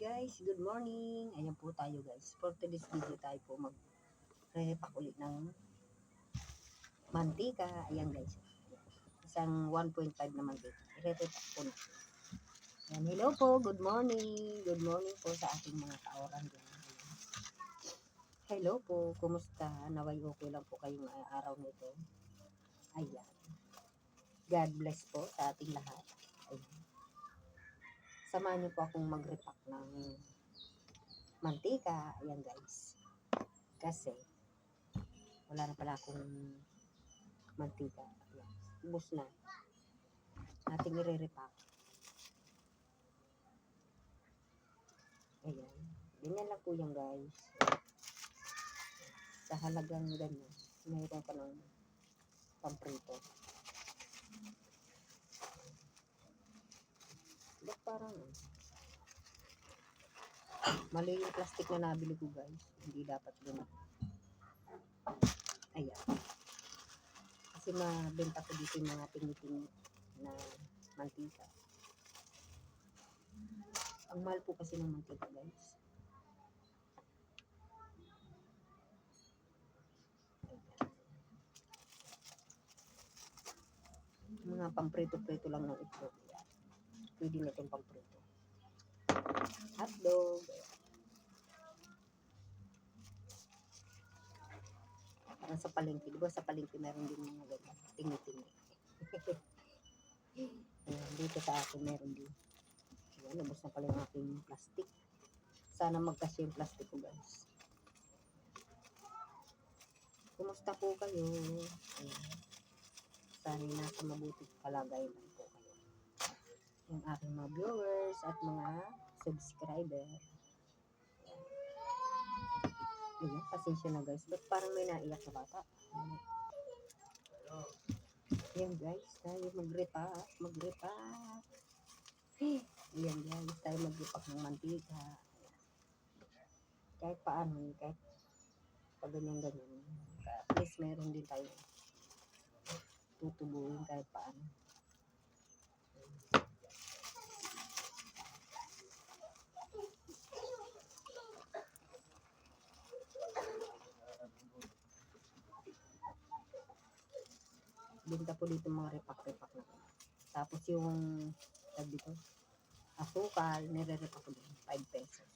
guys, good morning. Ayan po tayo guys. For today's video tayo po mag repack ulit ng mantika. Ayan guys. Isang 1.5 na mantika. I-repack po na. Ayan, hello po. Good morning. Good morning po sa ating mga kaoran din. Ayan. Hello po. Kumusta? Naway okay lang po kayong uh, araw nito. Ayan. God bless po sa ating lahat. Samahan niyo po akong mag-repack ng mantika. Ayan guys. Kasi, wala na pala akong mantika. Ayan. Ubus na. Ating i-repack. Ayan. Ganyan lang po yan guys. Sa halagang ganyan, mayroon ka ng pamprito. Ba't parang mali yung plastic na nabili ko guys. Hindi dapat ganun. Ayan. Kasi mabenta ko dito yung mga tingi-tingi na mantika. Ang mahal po kasi ng mantika guys. Mga pamprito-prito lang ng itlog. Pwede na itong pamprito. Hotdog. Parang sa palengke. Di ba sa palengke meron din mga ganyan. Tingi-tingi. Ayan, dito sa akin meron din. Ayan, nabos na pala yung aking plastic. Sana magkasya yung plastic ko guys. Kumusta po kayo? Ayan. Sana nasa mabuti kalagayan lang yung aking mga viewers at mga subscriber. Ayan, pasensya na guys. Ba't parang may naiyak na bata? Ayan guys, tayo mag-repack. Mag-repack. Ayan guys, tayo mag-repack ng mantika. Ayan. Kahit paano, kahit pag ganyan-ganyan. At least meron din tayo tutubuin kahit paano. Binta po dito mga repack-repack na. Tapos yung, tag dito, asukal, nire-repack ko din, 5 pesos.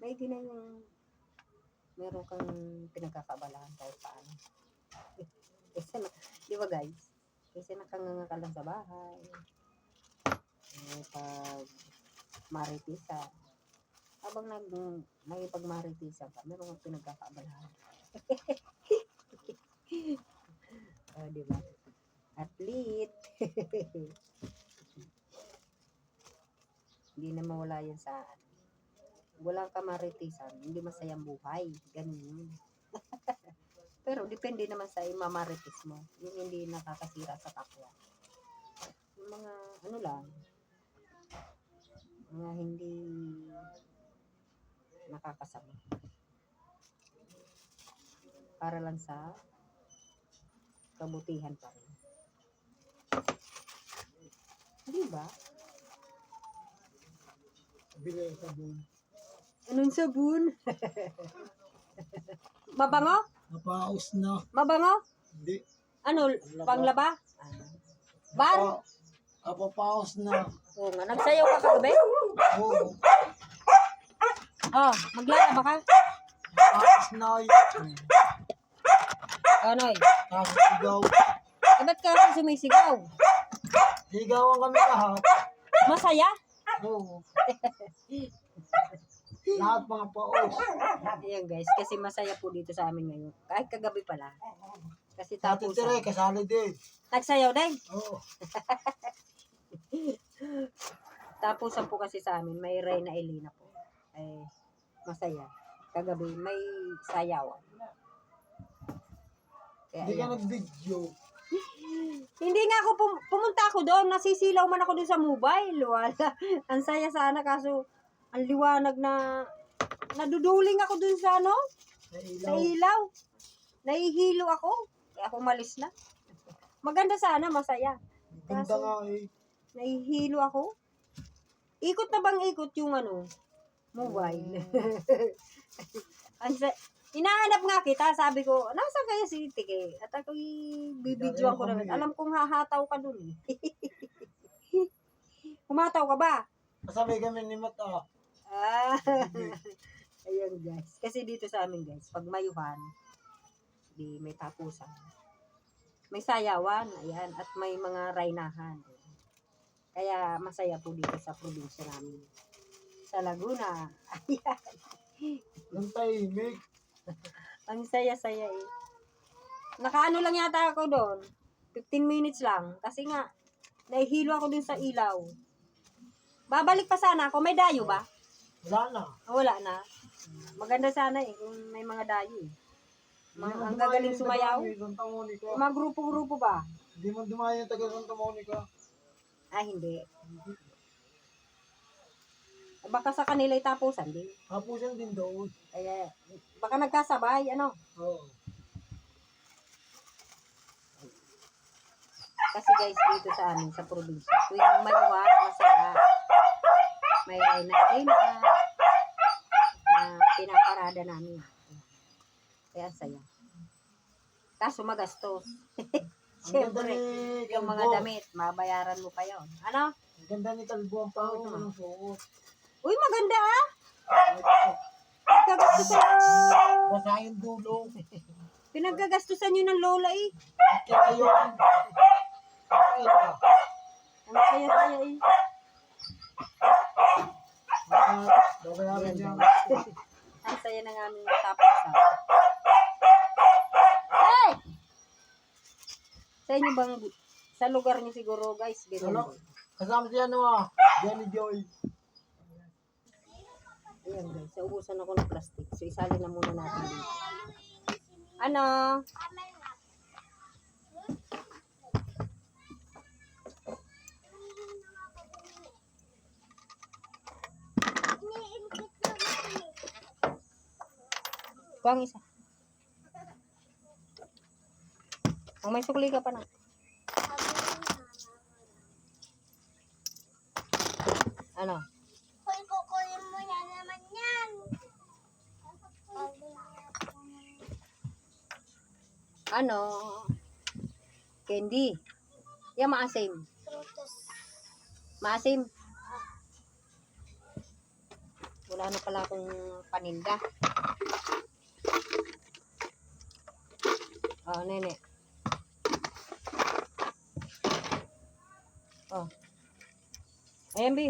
Di na yung, meron kang pinagkakabalahan kahit paano. Kasi, di ba guys? Kasi nakanganga ka lang sa bahay. Eh, pag maritisan, habang nag, nakipagmaritisan ka, meron kang pinagkakabalahan. oh, di ba? Athlete. hindi na mawala yan sa walang kamaritisan, hindi masayang buhay. Ganun. Pero depende naman sa imamaritis mo. Yung hindi nakakasira sa kapwa. Yung mga ano lang, mga hindi nakakasama para lang sa kabutihan pa rin. Di ba? Bili ang sabon. Anong sabon? Mabango? Napaos na. Mabango? Hindi. Ano? Panglaba? Bar? Napa- Napapaos na. Oo nga. Nagsayaw ka kagabi? Oo. Oh, maglalaba ka? Paos na. Anoy? Tapos sigaw. Eh, ba't ka kasi sumisigaw? Sigawan kami lahat. Masaya? Oo. lahat mga paos. Ayan guys, kasi masaya po dito sa amin ngayon. Kahit kagabi pala. Kasi Sa Ate Tere, tapos, kasali din. nagsayaw din. Oo. Tapusan po kasi sa amin, may Reyna Elena po. Eh, masaya. Kagabi, may sayawan. Hindi ka nag-video. Hindi nga ako, pum- pumunta ako doon, nasisilaw man ako doon sa mobile. Wala. ang saya sana, kaso, ang liwanag na, naduduling ako doon sa ano, Sa sa ilaw. Nahihilo ako. Kaya ako malis na. Maganda sana, masaya. Ganda nga eh. Nahihilo ako. Ikot na bang ikot yung ano? Mobile. Ang sa, hinahanap nga kita, sabi ko, nasa kaya si Tike? At ako bibidyoan ko na. Alam kong hahataw ka dun eh. Humataw ka ba? Kasabay kami ni Mata. Ah, ayun guys. Kasi dito sa amin guys, pag mayuhan, di may tapusan. May sayawan, ayan, at may mga rainahan. Kaya masaya po dito sa probinsya namin. Sa Laguna. Ayan. Nang tahimik. Ang saya-saya eh. Nakaano lang yata ako doon. 15 minutes lang. Kasi nga, nahihilo ako dun sa ilaw. Babalik pa sana ako. May dayo ba? Wala na. Ah, Wala na. Maganda sana eh kung may mga dayo eh. Mga, ang gagaling sumayaw. Mga grupo-grupo ba? Hindi mo dumayo yung taga Santa Monica. Ah, hindi. Baka sa kanila tapusan din. Hapusan din doon. Kaya, baka nagkasabay, ano? Oo. Kasi guys, dito sa amin, sa probinsya, tuwing mayuhan, masaya, may rayna na pinaparada namin. Kaya saya. Kaso magastos. Siyempre, yung mga damit, mabayaran mo pa yon. Ano? Ang ganda ni Kalbo. Ang pangit naman ng suot. Uy, maganda ah! Pinagkagastusan, Basa yung dulo. pinagkagastusan nyo ng lola eh. Kaya yun. Ang saya-saya eh. Ang saya ng aming tapusan. Hey! Sa inyo bang, sa lugar niyo siguro guys, din. Kasama si ano ah. Jenny Joy. Ayan guys, naubusan ako ng plastic. So isalin na muna natin dito. Ano? Kuwang isa. Ang may sukli ka pa na. Ano? Ano? Candy. Yan maasim. Maasim. Wala na pala akong paninda. Oh, nene. Oh. Ayan, Bi.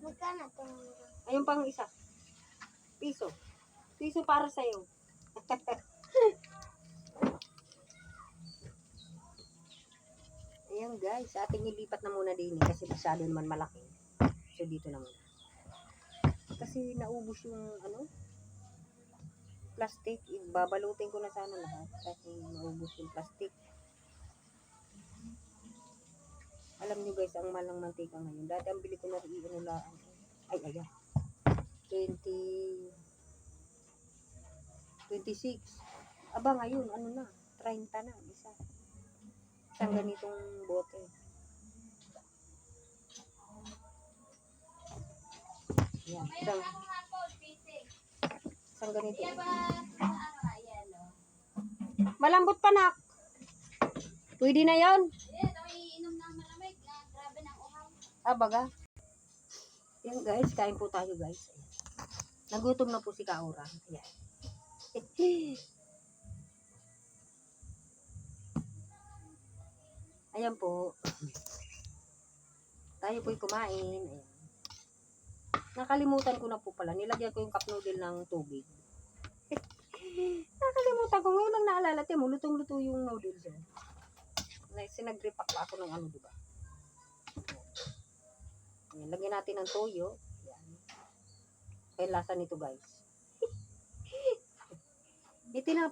Magkano itong Ayun pang isa. Piso. Piso para sa'yo. Ayan guys, ating ilipat na muna din eh, kasi masyado naman malaki. So dito na muna. Kasi naubos yung ano, plastic. Babalutin ko na sana lahat kasi naubos yung plastic. Alam nyo guys, ang malang mantika ngayon. Dati ang bili ko na rin ano. Ay, ayan. 20 26. Aba ngayon, ano na, 30 na, isa. Isang ganitong bote. Yan, isang, isang ganito. Malambot pa nak. Pwede na yon. Ah, baga. Yan guys, kain po tayo guys. Nagutom na po si Kaura. Ayan. Ayan po. Tayo po'y kumain. Ayan. Nakalimutan ko na po pala. Nilagyan ko yung cup noodle ng tubig. Nakalimutan ko. Ngayon lang naalala. Tiyan mo, lutong-luto yung noodles. Eh. Na- Sinag-repack pa ako ng ano, diba? Ayan, lagyan natin ng toyo. Ayan. Kaya lasa nito guys. Ito na